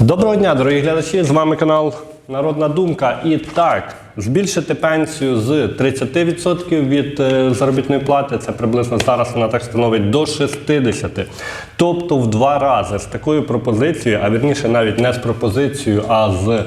Доброго дня, дорогі глядачі! З вами канал Народна Думка. І так, збільшити пенсію з 30% від е, заробітної плати, це приблизно зараз вона так становить до 60%. Тобто в два рази з такою пропозицією, а вірніше навіть не з пропозицією, а з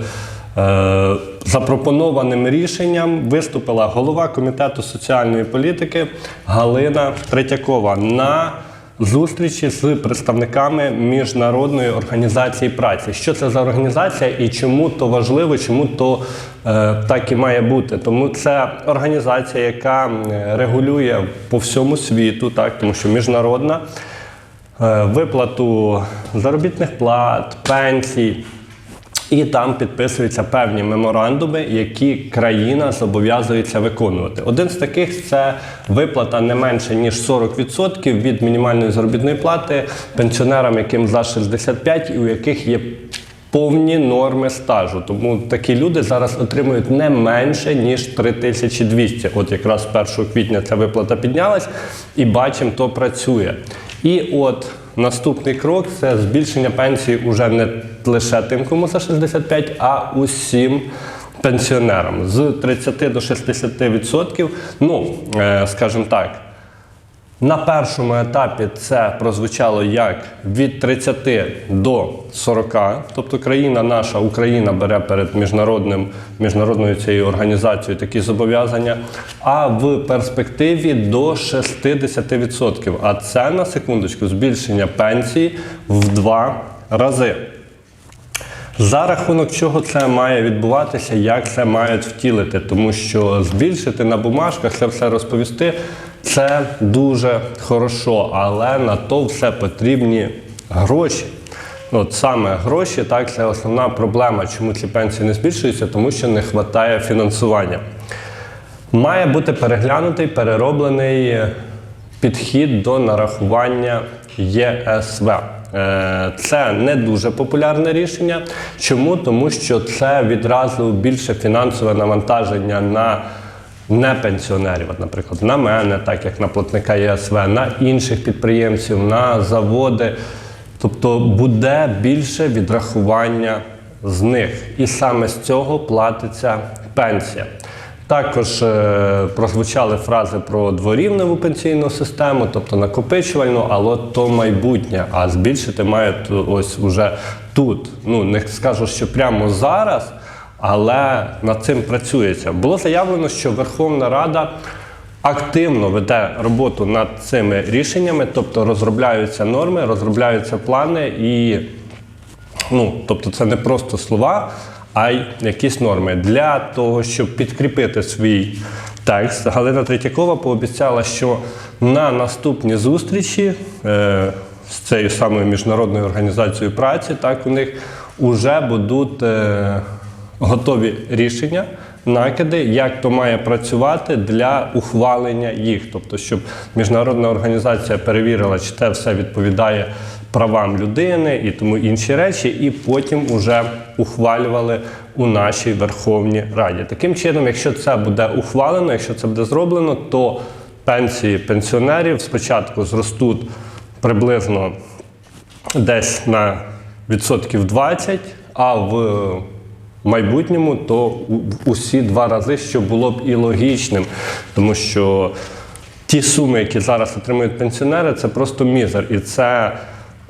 е, запропонованим рішенням виступила голова комітету соціальної політики Галина Третьякова на зустрічі з представниками міжнародної організації праці. Що це за організація і чому то важливо, чому то е, так і має бути? Тому це організація, яка регулює по всьому світу, так тому що міжнародна е, виплату заробітних плат, пенсій. І там підписуються певні меморандуми, які країна зобов'язується виконувати. Один з таких це виплата не менше ніж 40% від мінімальної заробітної плати пенсіонерам, яким за 65 і у яких є повні норми стажу. Тому такі люди зараз отримують не менше ніж 3200. От якраз 1 квітня ця виплата піднялась, і бачимо, то працює. І от наступний крок це збільшення пенсії уже не лише тим, кому за 65, а усім пенсіонерам з 30 до 60 відсотків. Ну, е, скажімо так. На першому етапі це прозвучало як від 30 до 40, тобто країна наша Україна бере перед міжнародним міжнародною цією організацією такі зобов'язання, а в перспективі до 60%. А це на секундочку збільшення пенсії в два рази. За рахунок чого це має відбуватися, як це мають втілити, тому що збільшити на бумажках це все розповісти, це дуже хорошо, але на то все потрібні гроші. Ну, От саме гроші, так, це основна проблема, чому ці пенсії не збільшуються, тому що не вистачає фінансування. Має бути переглянутий, перероблений підхід до нарахування ЄСВ. Е, Це не дуже популярне рішення. Чому? Тому що це відразу більше фінансове навантаження на не пенсіонерів, наприклад, на мене, так як на платника ЄСВ, на інших підприємців, на заводи. Тобто буде більше відрахування з них. І саме з цього платиться пенсія. Також е, прозвучали фрази про дворівневу пенсійну систему, тобто накопичувальну, але то майбутнє, а збільшити мають ось уже тут. Ну не скажу, що прямо зараз, але над цим працюється. Було заявлено, що Верховна Рада активно веде роботу над цими рішеннями, тобто розробляються норми, розробляються плани і Ну, тобто це не просто слова, а й якісь норми. Для того, щоб підкріпити свій текст, Галина Третьякова пообіцяла, що на наступні зустрічі е, з цією самою міжнародною організацією праці, так у них вже будуть е, готові рішення. Накиди, як то має працювати для ухвалення їх, тобто, щоб міжнародна організація перевірила, чи це все відповідає правам людини і тому інші речі, і потім уже ухвалювали у нашій Верховній Раді. Таким чином, якщо це буде ухвалено, якщо це буде зроблено, то пенсії пенсіонерів спочатку зростуть приблизно десь на відсотків 20, а в майбутньому то усі два рази, що було б і логічним, тому що ті суми, які зараз отримують пенсіонери, це просто мізер. І це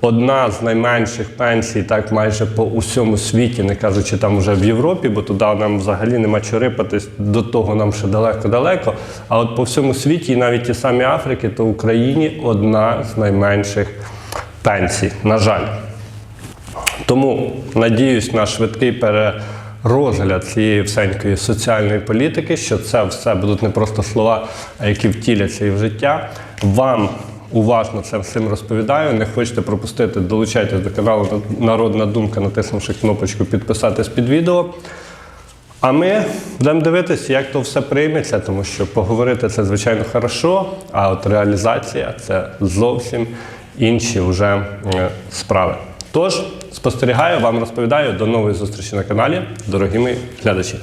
одна з найменших пенсій, так майже по усьому світі, не кажучи там вже в Європі, бо туди нам взагалі нема чого рипатись, до того нам ще далеко-далеко. А от по всьому світі, і навіть ті самі Африки, то в Україні одна з найменших пенсій, на жаль. Тому надіюсь на швидкий перерозгляд цієї всенької соціальної політики, що це все будуть не просто слова, а які втіляться і в життя. Вам уважно це всім розповідаю. Не хочете пропустити, долучайтесь до каналу Народна Думка, натиснувши кнопочку підписатись під відео. А ми будемо дивитися, як то все прийметься, тому що поговорити це звичайно хорошо, а от реалізація це зовсім інші вже справи. Тож спостерігаю, вам розповідаю. До нової зустрічі на каналі, дорогі мої глядачі.